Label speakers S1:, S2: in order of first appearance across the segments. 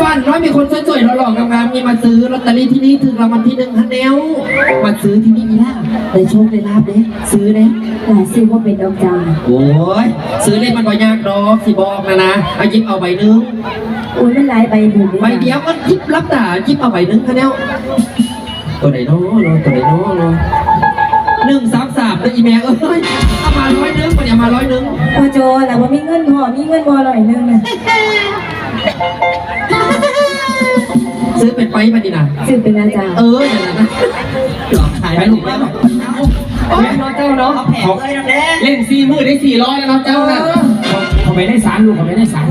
S1: ฝันว่ามีคนสวยๆหล่อๆงามๆมีมาซื้อลอตเตอรี่ที่นี่ถึงรางวัลที่หนึ่งฮันแนวมาซื้อที่นี่อีล่าได้โชคได้ลาบเด้ซื้อเด้
S2: หลายซื้อว่าเป็นดอกจาน
S1: โอ้ยซื้อเลยมันก็ยากดอกสิบอกนะนะเอาหยิบเอาใบหนึง
S2: อุ้ยมันหลายใบบุญ
S1: ใบเดียวก็หยิบรับตาหยิบเอาใบหนึงคะแนวตัวไหนน้อเนาะตัวไหนน้อเนาะหนึ่งสามสามแล้วอีแม่เอ้ยเอามาร้อยหนึงมันเอามาร้อยหนึง
S2: พอโจแต่ว่ามีเงินพอมีเงินพอหน่อยนึงนะ
S1: ซื้อเป็นไปมาดินะ
S2: ซื้อเป็นอาจารย์
S1: เอออย่างนั้นนะหลอกขายไปลูกแล้วโอ้ยน้องเจ้าเนาะ
S3: เขาเลยนะแน่
S1: เล่นสี่มือได้สี่ร้อยแล้วน้องเจ้าน่ะ
S3: เขาไม่ได้สารลูกเขาไม่ได้สาร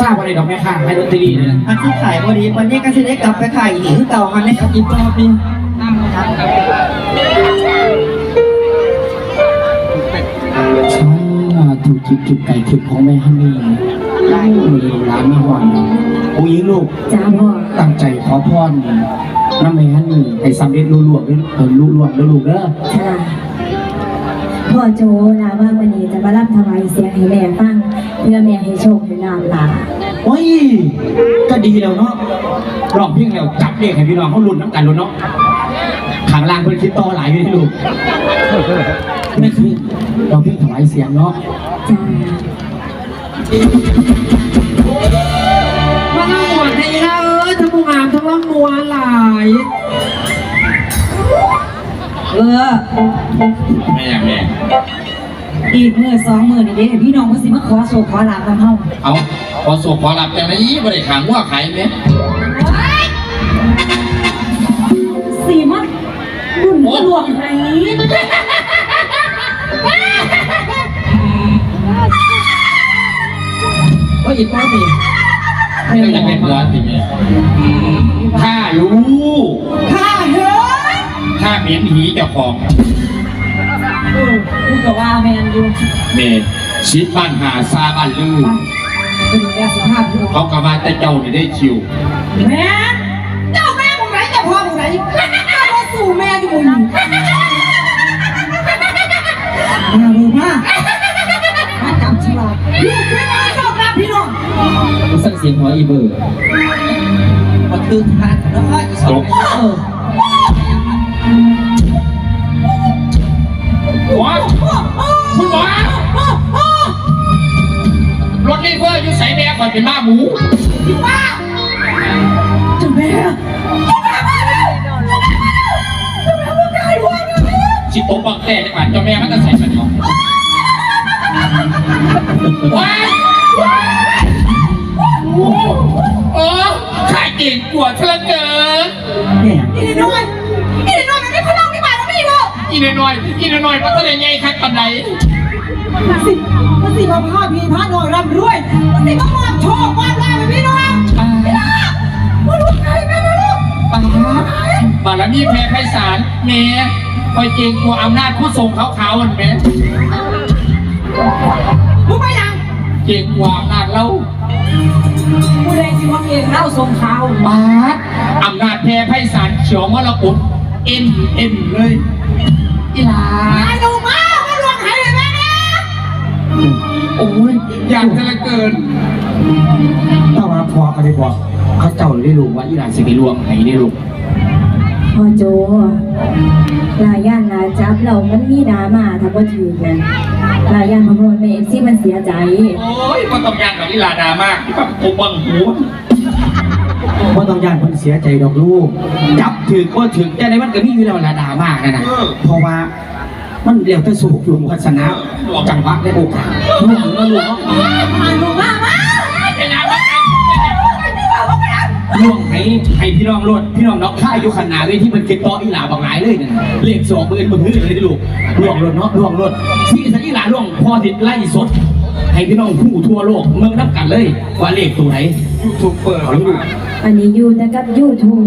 S3: ทราบอะไรดอกแม่ข้างให้ดนตรีเลยนะ
S4: อาชีพขายพอดีวันนี้ก็จะได้กลับไปขายอีกที่เก่ากันนะครับ
S1: อีกรอบนึง
S3: ฉันถูกจิตถูกไก่ถูกของแม่ฮันนี่ มือร้านไม่หวานโอ้ยลูก
S2: จ้าพ่อ
S3: ตั้งใจขอพรน้ำแม่ฮันนี่ให้สำเร็จลุล่วงด้วยเออลุล่วงด้วยลูกเด้อ
S2: ค่ะพ่อโจลาว่าวันนี้จะมารับถวายเสียงให้แม่ฟังเพื่อแม่ให้โชคให้ลาบหลาน
S3: โอ้ยก็ดีแล้วเนาะร้องเพลงแล้วจับเด็กให้พี่น้องเขาลุ้นน้ำกันลุ้นเนาะขังล่างเพิ่นคิดต่อหลายอยู่ที่ลูกนี่คือร้องเพลงถวายเสียงเนาะ
S2: จ้า
S1: มาเล่าหมดให้เราเอ้ยทั้งผู้งามทั้งร่างมัวหลาย
S4: เออ
S5: แม่อย่างแม่
S4: อีกมือสองมือนี่เด้พี่น้องมาสิมาขอโชคขอลาบกันเฮา
S5: เอาพอสวขอหลับแต่ไม่ยี่บริขางว่าขายไหม
S4: สี่มัดบุญหลวงไหน
S1: อีกรอบนึง
S5: เจ้าอยากเป็นเพื่อนสิแม่ข้ารู้
S4: ข้าเฮ้ย
S5: ข้าเหม็นหีเจ้าของ
S4: เออกูก็ว่าแมนอยู่
S5: เมชิดบ้านหาซาบ้านลือ
S4: เป็นแม่สิภาพพี่น้อง
S5: เขากระมาแต่เจ้าเนี่ยได้คิว
S4: แม่เกู
S1: สั่งเสียงหัวอีเบอร์
S4: มาตื่นทานแล้วก็อีส
S5: จ
S4: อง
S5: บว้าวคุณหมอรถนี่เพื่ออยู่ใส่แม่ก่อนเป็นบ้าหมู
S4: เจ้าแม่
S5: ชิโตบังแต่ในป่านเจ้าแม่มันจะใส่มันเนาะว้ายายเก่งกว่าเธอเกิน
S4: อีนี่น้อยอีนี่น้อยมันไม่พลังไม่บาดแล้วไม่หรอก
S5: อีน้อยๆอีน้อยๆมันก็เลยใหญ่คักปันใด
S4: มันสิมันสิมาพาพี่พาน้อยร่ำรวยมันสิมาความโชคความลาภให้พี่น้องพี่น้องมาลูกใครแม่นะลูก
S5: ปังบารมีแพ้ไพศาลเมย์คอยเก่งกว่าอำนาจผู้ทรงขาวๆมันแม่
S4: มึงไปยัง
S5: เก่งกว่าอำนาจเรา
S4: กูเลยสิว่าเองเล่าทรงเขา
S5: ปาดอำนาจแพ้ไพศาลเขียวมรกตเอ็นเอ็นเลยอีหลา
S4: ไอ้หนูมามาลวงใครเลยแม่นะ
S5: โอ้ยอยากจะเหละเกิน
S3: ถ้าว่าพอก็ได้บอกเขาเจ้าได้รู้ว่าอีหลานสิไปลวงไหนได้ลูก
S2: พ่อโจลาย่านลาจับเรามันมีดราม่าถ้าบ่ถือนะลาย่านพ่อพ่อแม่เอฟซีมันเสียใจ
S5: โอ้ยมันต้องยากกับอีหลาดามากที่แบบผมบังหู
S3: ว่าต้องย่านเพิ่นเสียใจดอกลูก จับถึกก็ถึกแต่ในมันก็มีอยู่แล้วระดามากนะนะเพราะว่ามันเรียวแต่สุขอยู่วัฒนะจังหวะและโอกาสลูกแล้วลูกเนาะ
S4: ไอ้หนูมามา
S3: ล่วงให้ให้พี่น้องรดพี่น้องนองค่ายอยู่ขนาดเลยที่มันเก็บต่ออีหลาบางหลายเลยนั่นน่ะเลขสองเบอร์นมึงเลยลูกล่วงรถเนาะล่วงรถที่สันอีหลาล่วงพอติดไล่สด ให้พี่น้องผู้ทั่วโลกเมืองนับกันเลย ว่าเลขตัวไหนยูทูบเปิดเขาลูก
S2: อันนี้อยู่แต่กับยูทูบ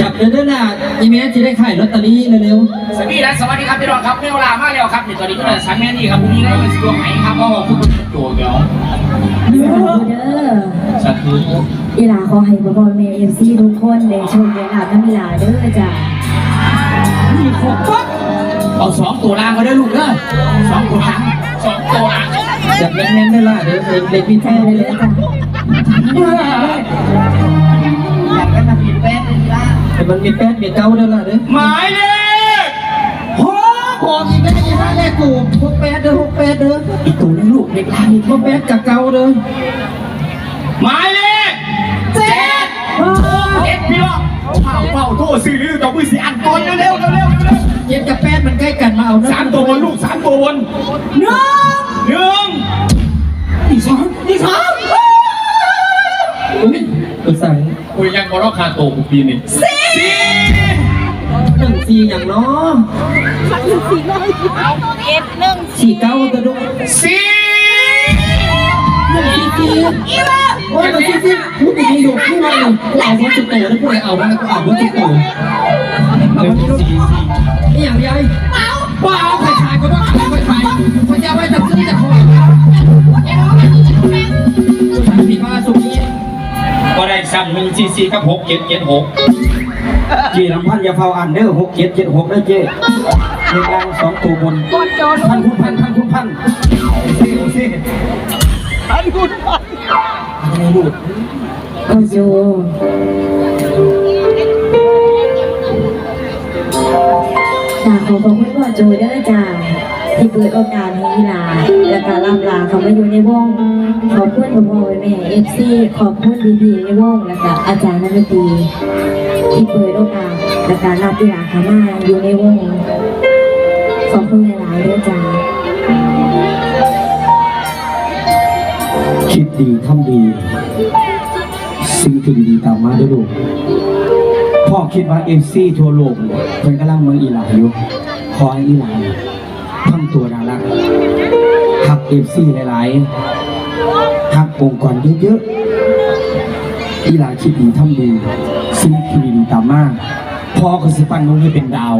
S1: จับเดินเดินหน้าอีเมลจะได้ขายลอตเตอรี่เร็ว
S3: สวัสดีนะสวัสดีครับพี่น้องครับเวลามาแล้วครับนี่ตอนนี้ก็เป็นสันแม่นี่ครับพรุ่งนี้ได้เป็นดวงไหนครับพ่อคุณโจเดี๋ยว
S2: สาธุเด้อ
S5: สาธุ
S2: อีหลาขอให้พ่อพ่อแม่เอฟซีทุกคนได้โชคได้ลาบน้ำอีหลาเด้อจ้ะ
S3: เอาสองตัวล่างมาด้วยลูกเด้อสองตัวล่าง
S5: สองตัวหลัง
S1: ๆ จับแน่นๆได้ล่ะเดี๋ยวเด็กพี่
S2: ใจ
S1: แท้
S2: เลยเด้อจ้ะ
S4: อยากได้มาผิดแป๊ดเลยล่ะ
S1: แต่มันมีแป๊ดมีเก้าเด้อล่ะเด้อ
S5: หมายเลข
S1: โอ้หอมอีกแล้วอีห้าแรกกูหกแปดเด้อหกแปดเด้อ
S3: อีตัวนั้นลูกเด็กลาย
S1: หกแปดกับเก้าเด้อ
S5: หมายเลขเจ็ดเจ็ดพี่น้องเผาเผาโทษซื้อลือกับมือสีอันก่อนเร็วเร็วเร็วเร็ว
S1: เจ็ดกับแปดมันใกล้กันมาเอานะ
S5: สามตัวบนลูกสามตัวบน
S4: หนึ่ง
S5: คุยยังบอลคาโตกูปีนี่สี่
S1: หนึ่งสี่อย่างเนาะสี่เก้าตัวดู
S5: สี่
S1: หนึ่งสี่สี่โอ้ยมันสี่สี่พูดดีๆดูพูดมาเลยกูเอาวัตถุโตแล้วพูดอะไรเอามากูเอาวัตถุโตเอาวัตถุโตนี่อย่างไรเปล่าใครขายก็ต้องขายไปขายคนจะเอาไว้ทำซื้อจะขอ ก็
S5: ได้ซ้ำหนึ่งสี่สี่กับหกเจ็ดเจ็ดหก
S3: เจลำพันธ์อยาเฝ้าอันเด้อหกเจ็ดเจ็ดหกเด้อเจเด็กลางสองตัวบนพันคุณพันพันคุณพันโอเคโอเค
S2: พ่อโจจ้าขอขอบคุณพ่อโจเด้อจ้า ที่เปิดโอกาสให้อีลาและการล่ำลาเขามาอยู่ในวง ขอบคุณพ่อพ่อแม่เอฟซีขอบคุณดีดีในวงและก็อาจารย์นักดนตรีที่เปิดโอกาสและการรับอีลาเขามาอยู่ในวง ขอบคุณหลายๆด้อจ้า
S3: คิดดีทำดีสิ่งที่ดีตามมาด้อลูกพ่อคิดว่าเอฟซีทั่วโลกเนี่ยเป็นกำลังเมืองอีหลาอยู่ขอให้อีหลา ทำตัวน่ารักทักเอฟซีหลายๆทักองค์กรเยอะๆอีหลาคิดดีทำดีสิ่งที่ดีตามมาพ่อก็สิปันตรงนี้เป็นดาว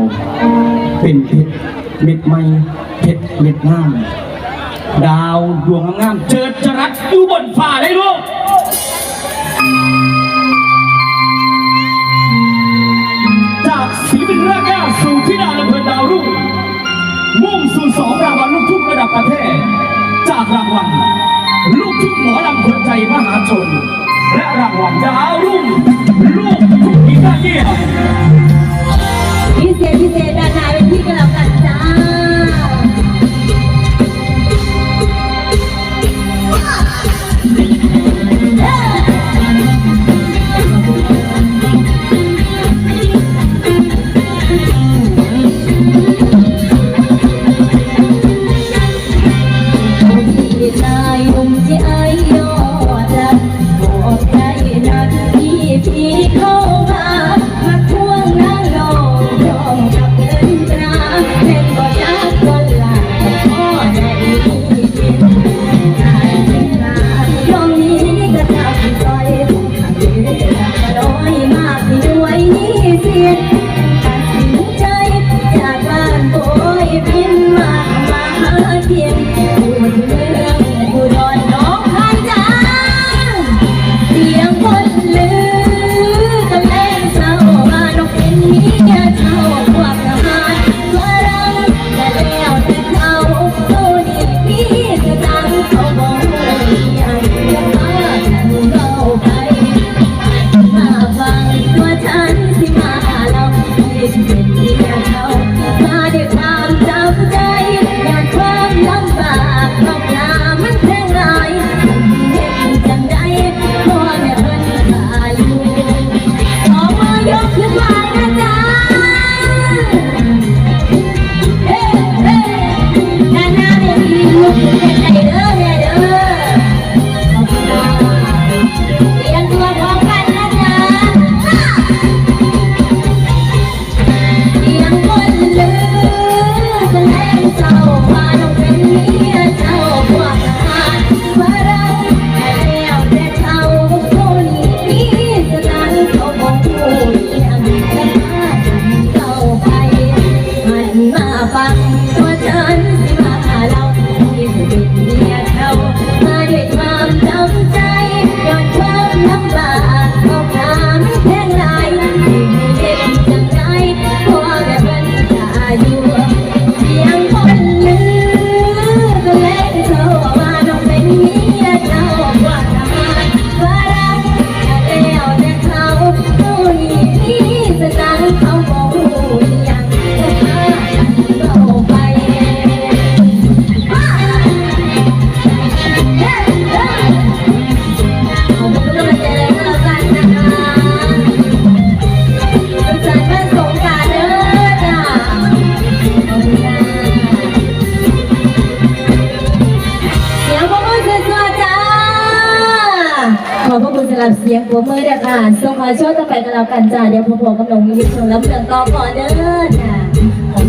S3: เป็นเพชรเม็ดไม้เพชรเม็ดงามดาวดวงงาม
S5: เจิดจรัสอยู่บนฟ้าได้ลูกจากศิลปินรกแก้วสู่ที่ดาวระเบิดดาวรุ่ง สู่สองรางวัลลูกทุ่งระดับประเทศ จากรางวัลลูกทุ่งหมอลำคนใจมหาชน และรางวัลดาวรุ่งลูกทุ่งอีกาเยี่ยม
S2: พิเศษพิเศษด้านหน้าเป็นที่กำลังกันจ้า 天。 ฟังว่ฉันสิมาเล่าที่สุดเดียเขามาด้วยความเจ้า เสียงหัวมือเด้อค่ะส่งขอโชว์ต่อไปกันแล้วกันจ้าเดี๋ยวพวกผมกับน้องมีชมแล้วเพื่อนต่อก่อนเด้อจ้า